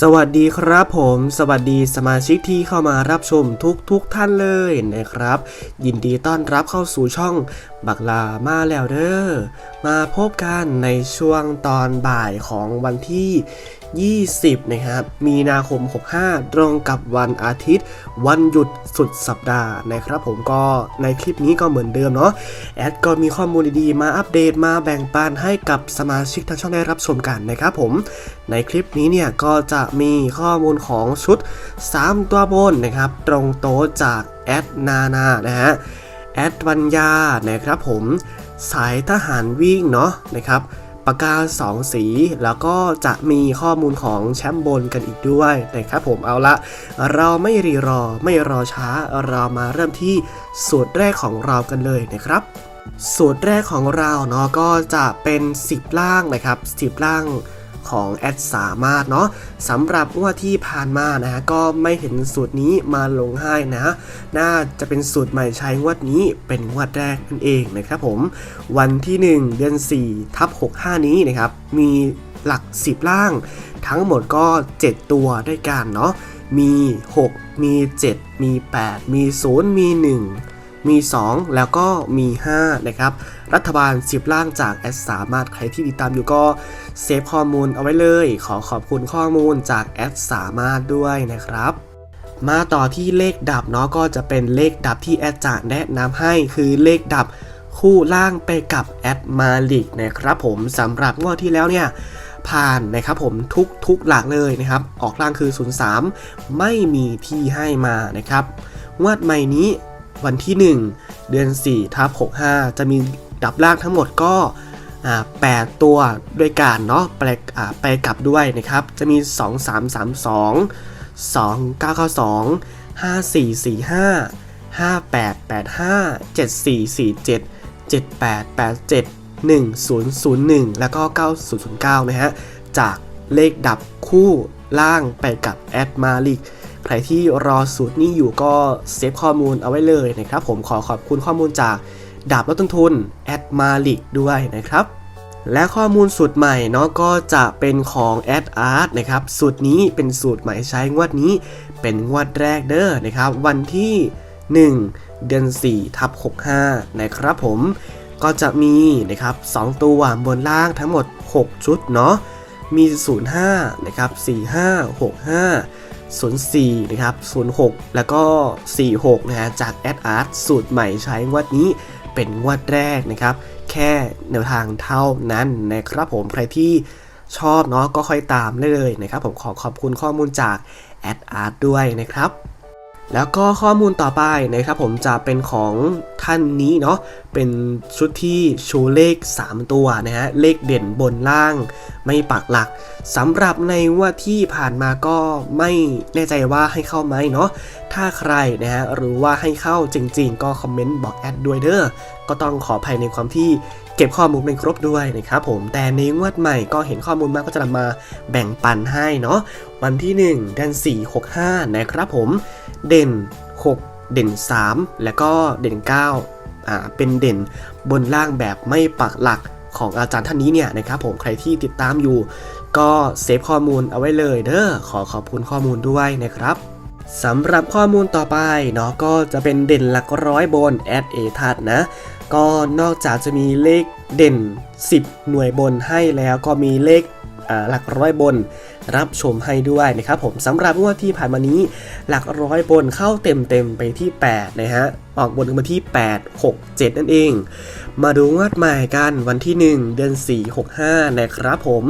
สวัสดีครับผม สวัสดีสมาชิกที่เข้ามารับชมทุกทุกท่านเลยนะครับ ยินดีต้อนรับเข้าสู่ช่องบักลามาแล้วเด้อมาพบกันในช่วงตอนบ่ายของวันที่ 20 นะครับ มีนาคม 65 ตรงกับวันอาทิตย์ วันหยุดสุดสัปดาห์นะครับ ผมก็ในคลิปนี้ก็เหมือนเดิมเนาะ แอดก็มีข้อมูลดีๆ มาอัปเดตมาแบ่งปันให้กับสมาชิกทางช่องได้รับชมกันนะครับผม ในคลิปนี้เนี่ยก็จะมีข้อมูลของชุด 3 ตัวบนนะครับ ตรงโต๊ะจากแอดนานานะฮะ แอดวัญญานะครับผม สายทหารวิ่งเนาะนะครับ ปากกา 2 สี แล้วก็จะมีข้อมูลของแชมป์บนกันอีกด้วยนะครับผมเอาละ เราไม่รีรอไม่รอช้าเรามาเริ่มที่สูตรแรกของเรากันเลยนะครับสูตรแรกของเราเนาะก็จะเป็น 10 ล่างนะครับ 10 ล่าง ของแอดสามารถเนาะสำหรับงวดที่ผ่านมานะฮะก็ไม่เห็นสูตรนี้มาลงให้นะ น่าจะเป็นสูตรใหม่ใช้งวดนี้เป็นงวดแรกนั่นเองนะครับผม วันที่ 1 เดือน4ทับ65 นี้นะครับ มีหลัก 10 ล่าง ทั้งหมดก็ 7 ตัวด้วยกันเนาะมี 6 มี 7 มี 8 มี 0 มี 1 มี 2 แล้วก็มี 5 นะครับ รัฐบาล 10 ล่างจากแอดสามารถใครที่ติดตามอยู่ก็เซฟข้อมูลเอาไว้เลย ขอขอบคุณข้อมูลจากแอดสามารถด้วยนะครับมาต่อที่เลขดับเนาะก็จะเป็นเลขดับที่แอดจะแนะนำให้คือเลขดับคู่ล่างไปกับแอดมาลิกนะครับผมสำหรับงวดที่แล้วเนี่ยผ่านนะครับผมทุกทุกหลักเลยนะครับ ออกล่างคือ 03 ไม่มีที่ให้มานะครับงวดใหม่นี้ วันที่ 1 เดือน4ทับ65 จะมีดับล่างทั้งหมดก็8 ตัวด้วยกันเนาะไปอ่าไปกลับด้วยนะครับ จะมี 2 3 3 2 2 9 9 2 5 4 4 5 5 8 8 5 7 4 4 7 7 8 8 7 1001 แล้วก็ 9009 นะฮะ จากเลขดับคู่ล่างไปกับแอดมาลิก ใครที่รอสูตรนี้อยู่ก็เซฟข้อมูลเอาไว้เลยนะครับ ผมขอขอบคุณข้อมูลจากดาบลดต้นทุนแอดมาลิกด้วยนะครับ และข้อมูลสูตรใหม่เนาะก็จะเป็นของแอดอาร์ตนะครับสูตรนี้เป็นสูตรใหม่ใช้งวดนี้ เป็นงวดแรกเด้อนะครับ วันที่ 1 เดือน4ทับ65 นะครับผมก็จะมีนะครับ2ตัวบนล่างทั้งหมด 6 ชุดเนาะมี 05 นะครับ 45 65 04 นะครับ 06 แล้วก็ 46 นะฮะ จาก a d a r t สูตรใหม่ใช้งวดนี้เป็นงวดแรกนะครับ แค่แนวทางเท่านั้นนะครับผม ใครที่ชอบเนาะก็ค่อยตามได้เลยนะครับ ผมขอขอบคุณข้อมูลจาก a d a r t ด้วยนะครับแล้วก็ข้อมูลต่อไปนะครับผมจะเป็นของท่านนี้เนาะเป็นชุดที่ชูเลข 3 ตัวนะฮะเลขเด่นบนล่าง ไม่ปักหลักสำหรับในว่าที่ผ่านมาก็ไม่แน่ใจว่าให้เข้าไหมเนาะถ้าใครนะฮะหรือว่าให้เข้าจริง ๆ ก็คอมเมนต์บอกแอดด้วยเด้อก็ต้องขออภัยในความที่เก็บข้อมูลเป็นครบด้วยนะครับผมแต่ในงวดใหม่ก็เห็นข้อมูลมากก็จะนำมาแบ่งปันให้เนาะวันที่ 1 เดือน4 65 นะครับผม เด่น 6 เด่น 3 แล้วก็เด่น 9อ่าเป็นเด่นบนล่างแบบไม่ปักหลัก ของอาจารย์ท่านนี้เนี่ยนะครับผมใครที่ติดตามอยู่ ก็เซฟข้อมูลเอาไว้เลยเด้อขอขอบคุณข้อมูลด้วยนะครับสำหรับข้อมูลต่อไปเนาะก็จะเป็นเด่นหลักร้อยบนแอดเอทัดนะ ก็นอกจากจะมีเลขเด่น 10 หน่วยบนให้แล้วก็มีเลข หลักร้อยบนรับชมให้ด้วยนะครับผมสำหรับงวดที่ผ่านมานี้ หลักร้อยบนเข้าเต็มเต็มๆไปที่ 8 นะฮะ ออกบนมาที่ 8 6 7 นั่นเอง มาดูงวดใหม่กันวันที่ 1 เดือน 4 65 นะครับผม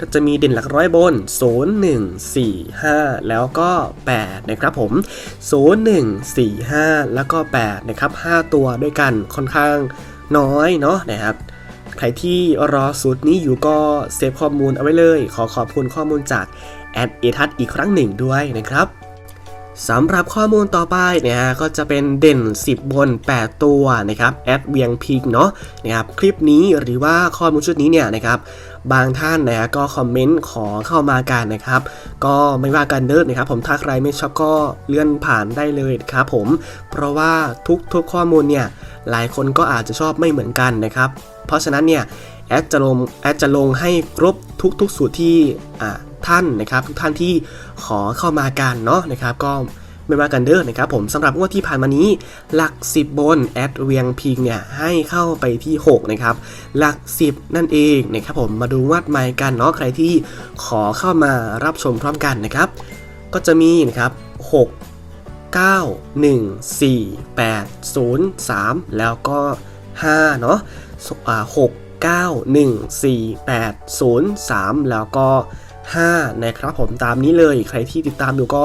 ก็จะมีเด่นหลักร้อยบน 0 1 4 5 แล้วก็ 8 นะครับผม 0 1 4 5 แล้วก็ 8 นะครับ 5 ตัวด้วยกันค่อนข้างน้อยเนาะนะครับ ครที่รอสูตรนี้อยู่ก็เซฟข้อมูลเอาไว้เลย ขอขอบคุณข้อมูลจากแอดเอทัศอีกครั้งหนึ่งด้วยนะครับสำหรับข้อมูลต่อไปนะฮะก็จะเป็นเด่น 10 บน 8 ตัวนะครับแอดเวียงพิงเนาะนะครับคลิปนี้หรือว่าข้อมูลชุดนี้เนี่ยนะครับบางท่านนะฮะก็คอมเมนต์ขอเข้ามากันนะครับ ก็ไม่ว่ากันเด้อนะครับ ผมถ้าใครไม่ชอบก็เลื่อนผ่านได้เลยครับผมเพราะว่าทุกๆข้อมูลเนี่ยหลายคนก็อาจจะชอบไม่เหมือนกันนะครับ เพราะฉะนั้นเนี่ยแอดจะลงแอดจะลงให้ครบทุกๆสูตรที่ท่านนะครับทุกท่านที่ขอเข้ามากันเนาะนะครับก็ไม่ว่ากันเด้อนะครับผมสำหรับงวดที่ผ่านมานี้ หลัก 10 บนแอดเวียงพิงเนี่ยให้เข้าไปที่ 6 นะครับ หลัก 10 นั่นเองนะครับผมมาดูงวดใหม่กันเนาะใครที่ขอเข้ามารับชมพร้อมกันนะครับ ก็จะมีนะครับ 6 9 1 4 8 0 3 แล้วก็ 5 เนาะ 6 9 1 4 8 0 3 แล้วก็ 5 นะครับผมตามนี้เลยใครที่ติดตามอยู่ก็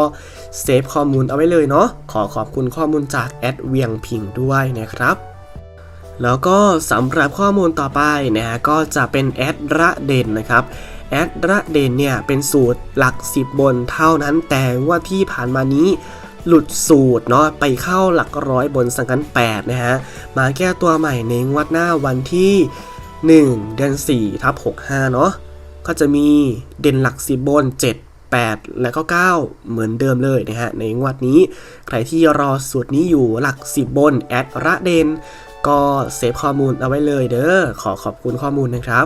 เซฟข้อมูลเอาไว้เลยเนาะขอขอบคุณข้อมูลจากแอดเวียงพิงด้วยนะครับแล้วก็สำหรับข้อมูลต่อไปนะฮะก็จะเป็นแอดระเด่นนะครับแอดระเด่นเนี่ยเป็นสูตรหลัก 10 บนเท่านั้นแต่ว่าที่ผ่านมานี้ หลุดสูตรเนาะไปเข้าหลักร้อยบนสังกัน8นะฮะมาแก้ตัวใหม่ในงวดหน้าวันที่ 1 เดือน4ทับ65 เนาะก็จะมีเด่นหลัก10บบน 7 8 และก็ 9 เหมือนเดิมเลยนะฮะในงวดนี้ ใครที่รอสูตรนี้อยู่หลัก 10 บน แอดระเด่นก็เซฟข้อมูลเอาไว้เลยเด้อขอขอบคุณข้อมูลนะครับ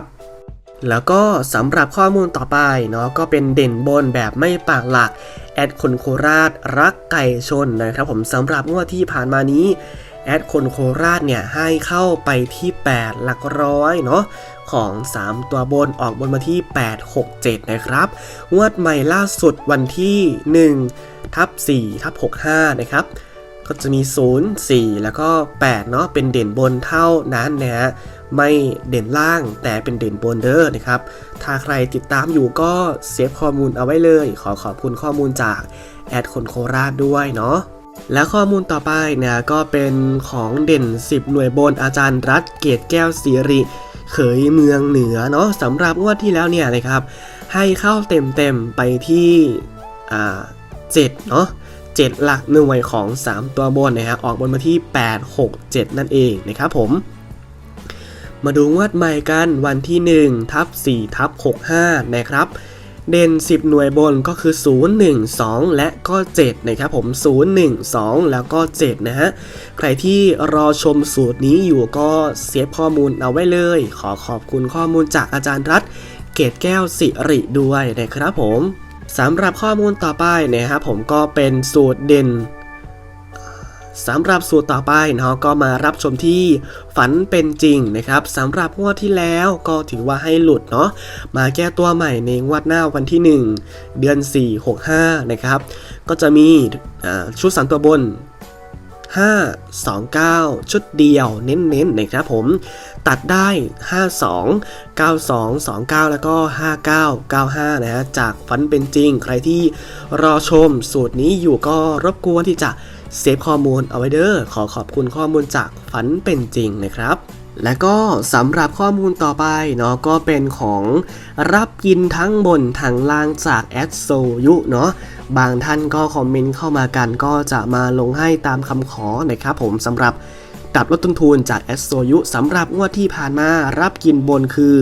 แล้วก็สำหรับข้อมูลต่อไปเนาะก็เป็นเด่นบนแบบไม่ปากหลัก แอดคนโคราชรักไก่ชนนะครับผมสำหรับงวดที่ผ่านมานี้ แอดคนโคราชเนี่ยให้เข้าไปที่ 8 หลักร้อยเนาะของ 3 ตัวบนออกบนมาที่ 8 6 7 นะครับ งวดใหม่ล่าสุดวันที่ 1 ทับ4ทับ65 นะครับ ก็จะมี 0 4 แล้วก็ 8 เนาะเป็นเด่นบนเท่านั้นนะฮะ ไม่เด่นล่างแต่เป็นเด่นบนเด้อนะครับ ถ้าใครติดตามอยู่ก็เซฟข้อมูลเอาไว้เลย ขอขอบคุณข้อมูลจากแอดคนโคราชด้วยเนาะและข้อมูลต่อไปเนี่ยก็เป็นของเด่น 10 หน่วยบนอาจารย์รัฐเกตแก้วสิริ เขยเมืองเหนือเนาะสำหรับงวดที่แล้วเนี่ยนะครับ ให้เข้าเต็มๆไปที่อ่า7เนาะ7หลักหน่วยของ 3 ตัวบนนะฮะออกบนมาที่ 8 6 7 นั่นเองนะครับผม มาดูงวดใหม่กันวันที่1ทับ4ทับ65 นะครับ เด่น 10 หน่วยบนก็คือ 0 1 2 และก็ 7 นะครับผม 0 1 2 แล้วก็ 7 นะฮะ ใครที่รอชมสูตรนี้อยู่ก็เซฟข้อมูลเอาไว้เลย ขอขอบคุณข้อมูลจากอาจารย์รัฐ เกตแก้วสิริด้วยนะครับผมสำหรับข้อมูลต่อไปนะครับผมก็เป็นสูตรเด่น สำหรับสูตรต่อไปเนาะก็มารับชมที่ฝันเป็นจริงนะครับสำหรับงวดที่แล้วก็ถือว่าให้หลุดเนาะมาแก้ตัวใหม่ในงวดหน้าวันที่ 1 เดือน 4 65นะครับก็จะมีชุดสันตัวบน 5 2 9 ชุดเดียวเน้นๆนะครับผมตัดได้ 52 92 29 แล้วก็ 59 95 นะฮะจากฝันเป็นจริง ใครที่รอชมสูตรนี้อยู่ก็รบกวนที่จะ เซฟข้อมูลเอาไว้เด้อขอขอบคุณข้อมูลจากฝันเป็นจริงนะครับและก็สำหรับข้อมูลต่อไปเนาะก็เป็นของรับกินทั้งบนทั้งล่างจากแอดโซยุเนาะบางท่านก็คอมเมนต์เข้ามากันก็จะมาลงให้ตามคำขอนะครับผมสำหรับดับลดต้นทุนจากแอดโซยุสำหรับงวดที่ผ่านมารับกินบนคือ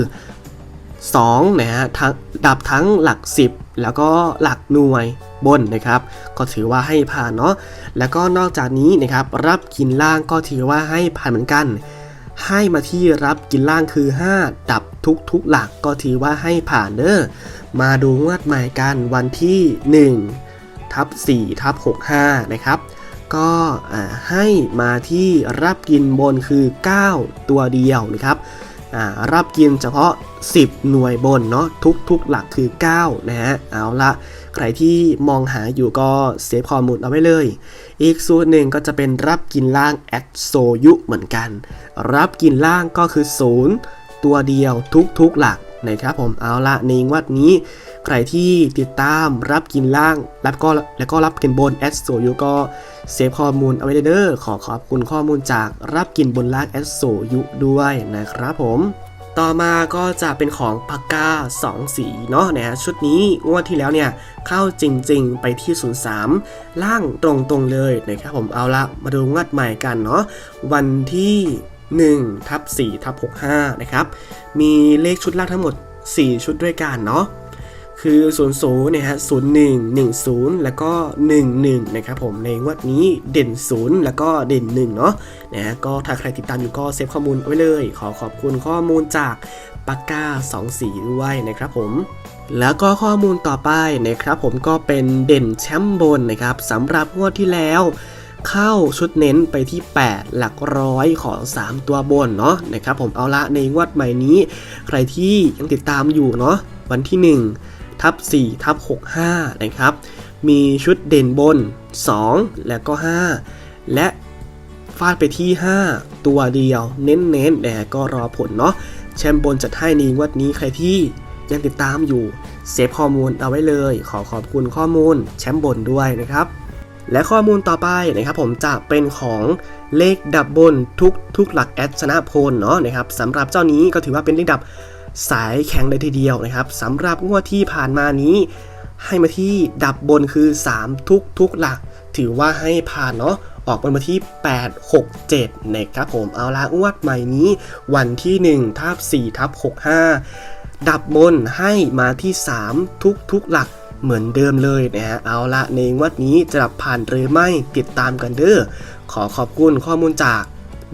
2นะฮะทั้งดับทั้งหลัก 10 แล้วก็หลักหน่วยบนนะครับ ก็ถือว่าให้ผ่านเนาะแล้วก็นอกจากนี้นะครับ รับกินล่างก็ถือว่าให้ผ่านเหมือนกัน ให้มาที่รับกินล่างคือ 5 ดับทุกทุกๆหลักก็ถือว่าให้ผ่านเด้อมาดูงวดใหม่กันวันที่ 1 ทับ4ทับ65 นะครับ ก็ให้มาที่รับกินบนคือ 9 ตัวเดียวนะครับ รับกินเฉพาะ 10 หน่วยบนเนาะทุกๆหลักคือ 9 นะฮะ เอาละใครที่มองหาอยู่ก็เซฟข้อมูลเอาไว้เลย อีกสูตรหนึ่งก็จะเป็นรับกินล่างแอดโซยุเหมือนกัน รับกินล่างก็คือ 0 ตัวเดียวทุกๆหลักนะครับผมเอาละในวัดนี้ ใครที่ติดตามรับกินล่างแล้วก็แล้วก็รับกินบนแอดโซยุก็เซฟข้อมูลเอาไว้เลยเด้อขอขอบคุณข้อมูลจากรับกินบนล่างแอดโซยุด้วยนะครับผมต่อมาก็จะเป็นของปากกา 2 สีเนาะนะฮะชุดนี้งวดที่แล้วเนี่ย เข้าจริงๆไปที่ 03 ล่างตรงๆเลยนะครับผมเอาละมาดูงวดใหม่กันเนาะวันที่1ทับ4ทับ65 นะครับ มีเลขชุดล่างทั้งหมด 4 ชุดด้วยกันเนาะ คือ 0 0เนี่ยฮะ0 1 1 0 แล้วก็ 1 1 นะครับผมในงวดนี้เด่น 0 แล้วก็เด่น 1 เนาะนะฮะก็ถ้าใครติดตามอยู่ก็เซฟข้อมูลไว้เลย ขอขอบคุณข้อมูลจากปากกา2สีด้วยนะครับผมแล้วก็ข้อมูลต่อไปนะครับผมก็เป็นเด่นแชมป์บนนะครับสำหรับงวดที่แล้วเข้าชุดเน้นไปที่ 8 หลักร้อยของ 3 ตัวบนเนาะนะครับผมเอาละในงวดใหม่นี้ ใครที่ยังติดตามอยู่เนาะวันที่ 1 ทับ4ทับ65 นะครับ มีชุดเด่นบน 2 แล้วก็ 5 และฟาดไปที่ 5 ตัวเดียว เน้นๆแต่ก็รอผลเนาะแชมป์บนจัดให้ในงวดนี้ใครที่ยังติดตามอยู่เซฟข้อมูลเอาไว้เลย ขอขอบคุณข้อมูลแชมป์บนด้วยนะครับ และข้อมูลต่อไปนะครับผมจะเป็นของเลขดับบนทุกทุกหลักแอดชนะพลเนาะนะครับสำหรับเจ้านี้ก็ถือว่าเป็นเลขดับ สายแข็งเลยทีเดียวนะครับสำหรับงวดที่ผ่านมานี้ ให้มาที่ดับบนคือ 3 ทุกทุกหลัก ถือว่าให้ผ่านเนาะออกมาที่ 8 6 7นะครับผมเอาละงวดใหม่นี้ วันที่1ทับ4ทับ65 ดับบนให้มาที่ 3 ทุกทุกหลักเหมือนเดิมเลยนะฮะเอาละในงวดนี้จะผ่านหรือไม่ติดตามกันเด้อขอขอบคุณข้อมูลจาก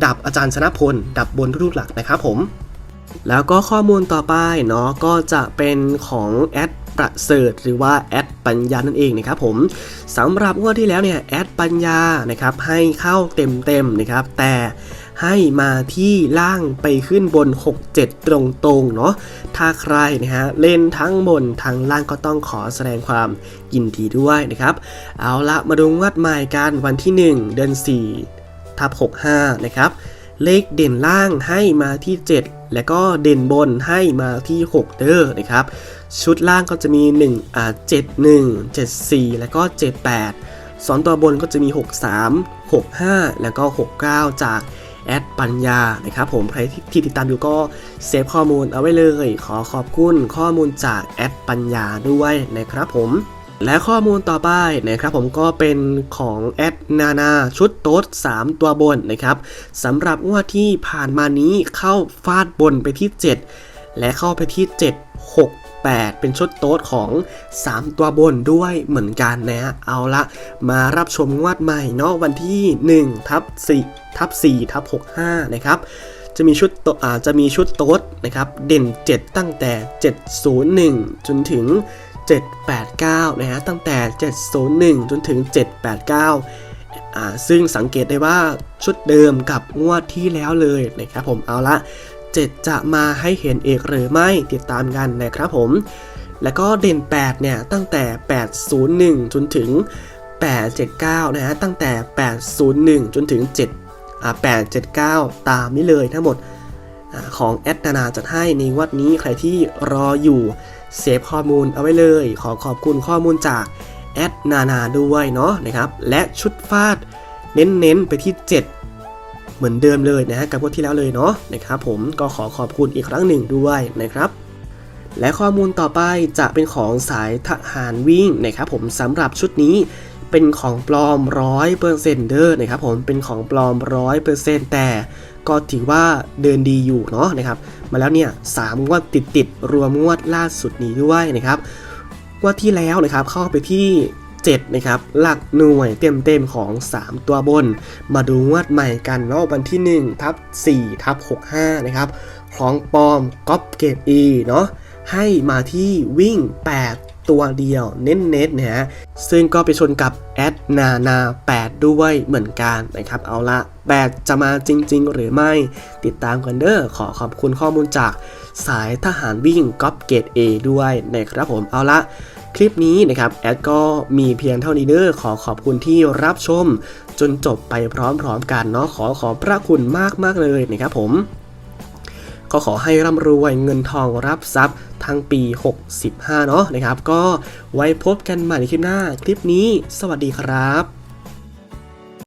ดับอาจารย์ชนะพล ดับบนทุกหลักนะครับผม แล้วก็ข้อมูลต่อไปเนาะก็จะเป็นของแอดประเสริฐหรือว่าแอดปัญญานั่นเองนะครับผมสำหรับงวดที่แล้วเนี่ยแอดปัญญานะครับให้เข้าเต็มๆนะครับ แต่ให้มาที่ล่างไปขึ้นบน 67 ตรงๆเนาะถ้าใครนะฮะเล่นทั้งบนทั้งล่างก็ต้องขอแสดงความยินดีด้วยนะครับ เอาละมาดูงวดใหม่กันวันที่ 1 เดือน4ทับ65 นะครับ เลขเด่นล่างให้มาที่ 7 และก็เด่นบนให้มาที่ 6 เด้อนะครับ ชุดล่างก็จะมี1อ่า71 74 แล้วก็ 78สอนตัวบนก็จะมี 63 65 แล้วก็ 69 จากแอดปัญญานะครับผมใครที่ที่ติดตามอยู่ก็เซฟข้อมูลเอาไว้เลย ขอขอบคุณข้อมูลจากแอดปัญญาด้วยนะครับผม และข้อมูลต่อไปนะครับผมก็เป็นของแอดนานาชุดโต๊ด3 ตัวบนนะครับสำหรับงวดที่ผ่านมานี้เข้าฟาดบนไปที่ 7 และเข้าไปที่ 7 6 8 เป็นชุดโต๊ดของ 3 ตัวบนด้วยเหมือนกันนะ เอาละมารับชมงวดใหม่เนาะวันที่ 1 ทับ4ทับ4ทับ65 นะครับจะมีชุดโตจะมีชุดโต๊ดนะครับ เด่น 7 ตั้งแต่ 701 จนถึง 789 นะฮะ ตั้งแต่ 701 จนถึง 789 อ่า ซึ่งสังเกตได้ว่าชุดเดิมกับงวดที่แล้วเลยนะครับผม เอาละ 7 จะมาให้เห็นเอกหรือไม่ติดตามกันนะครับผม แล้วก็เด่น 8 เนี่ย ตั้งแต่ 801 จนถึง 879 นะฮะ ตั้งแต่ 801 จนถึง7อ่า879 ตามนี้เลยทั้งหมด ของแอดนานาจัดให้ในวัดนี้ใครที่รออยู่เซฟข้อมูลเอาไว้เลย ขอขอบคุณข้อมูลจากแอดนานาด้วยเนาะนะครับ และชุดฟาดเน้นๆไปที่ 7 เหมือนเดิมเลยนะฮะกับงวดที่แล้วเลยเนาะนะครับผมก็ขอขอบคุณอีกครั้งหนึ่งด้วยนะครับ และข้อมูลต่อไปจะเป็นของสายทหารวิ่งนะครับผมสำหรับชุดนี้เป็นของปลอมร้อยเปอร์เซ็นต์เด้อนะครับผมเป็นของปลอมร้อยเปอร์เซ็นต์แต่ ก็ถือว่าเดินดีอยู่เนาะนะครับ มาแล้วเนี่ยสามงวดติดติดๆรวมงวดล่าสุดนี้ด้วยนะครับงวดที่แล้วนะครับเข้าไปที่7นะครับหลักหน่วยเต็มเต็มๆของ 3 ตัวบน มาดูงวดใหม่กันเนาะวันที่1ทับ4ทับ65นะครับของปลอมก๊อปเกต E เนาะให้มาที่วิ่ง 8 ตัวเดียวเน้นๆนะฮะซึ่งก็ไปชนกับแอดนานา 8 ด้วยเหมือนกันนะครับเอาละ 8จะมาจริง ๆ หรือไม่ติดตามกันเด้อขอขอบคุณข้อมูลจากสายทหารวิ่งก๊อปเกต A ด้วยนะครับผมเอาละคลิปนี้นะครับแอดก็มีเพียงเท่านี้เด้อขอขอบคุณที่รับชม จนจบไปพร้อมๆกันเนาะขอขอบพระคุณมากๆเลยนะครับผม ก็ขอให้ร่ำรวยเงินทองรับทรัพย์ทั้งปี 65 เนาะนะครับ ก็ไว้พบกันใหม่ในคลิปหน้าคลิปนี้ สวัสดีครับ